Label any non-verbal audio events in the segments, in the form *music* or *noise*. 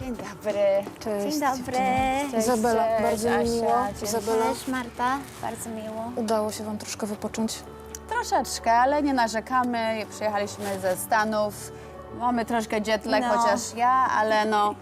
Dzień dobry. Cześć. Dzień dobry. Cześć, Izabela, cześć, bardzo mi Asia, miło. dzień Izabela, Cześć Marta, bardzo miło. udało się Wam troszkę wypocząć? Troszeczkę, ale nie narzekamy. Przyjechaliśmy ze Stanów. Mamy troszkę jetlag, No. chociaż ja, ale no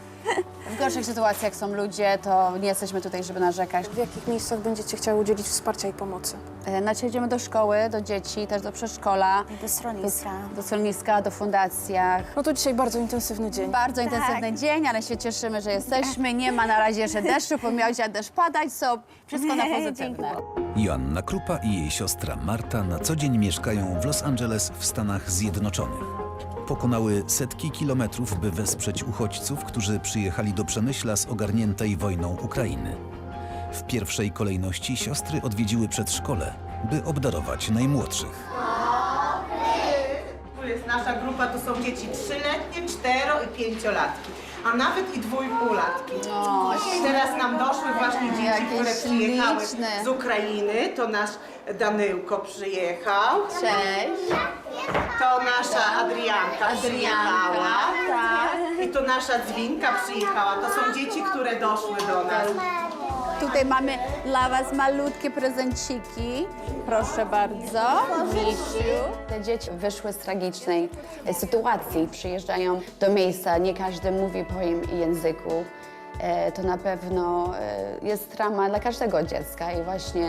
w gorszych sytuacjach są ludzie, to nie jesteśmy tutaj, żeby narzekać. W jakich miejscach będziecie chciały udzielić wsparcia i pomocy? E, Znaczy idziemy do szkoły, do dzieci, też do przedszkola, Do schroniska. do schroniska, do fundacjach. No to dzisiaj bardzo intensywny dzień. Bardzo Tak. intensywny dzień, ale się cieszymy, że jesteśmy. Nie ma na razie jeszcze deszczu, bo miał dzisiaj deszcz padać, so wszystko na pozytywne. Joanna Krupa i jej siostra Marta na co dzień mieszkają w Los Angeles w Stanach Zjednoczonych. Pokonały setki kilometrów, by wesprzeć uchodźców, którzy przyjechali do Przemyśla z ogarniętej wojną Ukrainy. W pierwszej kolejności siostry odwiedziły przedszkole, by obdarować najmłodszych. Tu jest nasza grupa, to są dzieci trzyletnie, cztero i pięciolatki, a nawet i dwójpółlatki. O, Teraz nam doszły właśnie dzieci, Jakie które przyjechały śliczne. z Ukrainy. To nasz Danyłko przyjechał, Cześć. to nasza Adrianka, przyjechała tak. i to nasza Dzwinka przyjechała. To są dzieci, które doszły do nas. Tutaj mamy dla Was malutkie prezenciki. Proszę bardzo, Misiu. Te dzieci wyszły z tragicznej sytuacji. Przyjeżdżają do miejsca, nie każdy mówi po im języku. E, To na pewno e, jest trauma dla każdego dziecka i właśnie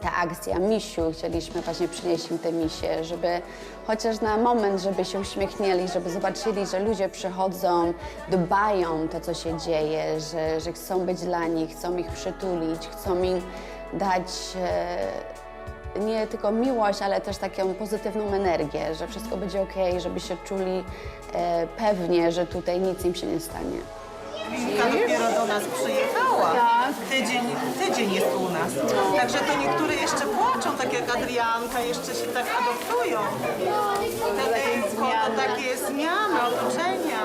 ta akcja misiu, chcieliśmy właśnie przynieść im te misie, żeby chociaż na moment, żeby się uśmiechnęli, żeby zobaczyli, że ludzie przychodzą, dbają to, co się dzieje, że, że chcą być dla nich, chcą ich przytulić, chcą im dać e, nie tylko miłość, ale też taką pozytywną energię, że wszystko będzie ok, żeby się czuli e, pewnie, że tutaj nic im się nie stanie. Dopiero do nas przyjechała. Tydzień, tydzień jest u nas. Także to niektóre jeszcze płaczą, tak jak Adrianka, jeszcze się tak adoptują. To takie zmiany, otoczenia.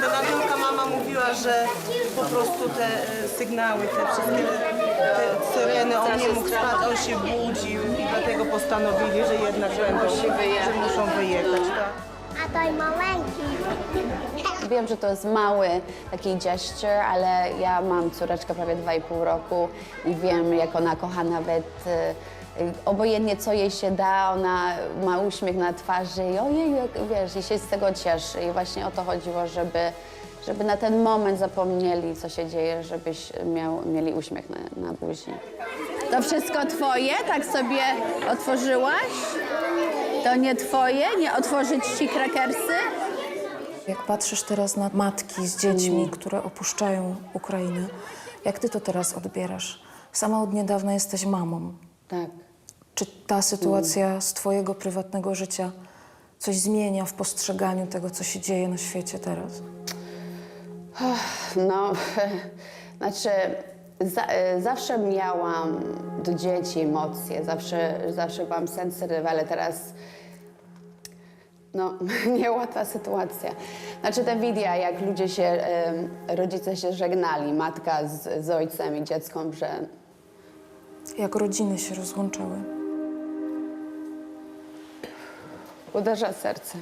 Do Nadylka mama mówiła, że po prostu te e, sygnały, te wszystkie te syreny, on nie mógł spać, on się budził i dlatego postanowili, że jednak będą, że muszą wyjechać. Tak. I maleńki. Wiem, że to jest mały taki gesture, ale ja mam córeczkę prawie 2,5 roku i wiem, jak ona kocha nawet e, obojętnie co jej się da, ona ma uśmiech na twarzy i ojej, wiesz, i się z tego cieszy. I właśnie o to chodziło, żeby, żeby na ten moment zapomnieli, co się dzieje, żebyś miał, mieli uśmiech na, na buzi. To wszystko twoje? Tak sobie otworzyłaś? To nie twoje? Nie otworzyć ci krakersy? Jak patrzysz teraz na matki z dziećmi, które opuszczają Ukrainę, jak ty to teraz odbierasz? Sama od niedawna jesteś mamą. Tak. Czy ta sytuacja z twojego prywatnego życia coś zmienia w postrzeganiu tego, co się dzieje na świecie teraz? No, *laughs* znaczy, za, e, zawsze miałam do dzieci emocje, zawsze, zawsze byłam sensytywa, ale teraz, no, *laughs* niełatwa sytuacja. Znaczy, te wideo, jak ludzie się, rodzice się żegnali, matka z, z ojcem i dzieckiem, że Jak rodziny się rozłączały? uderza serce.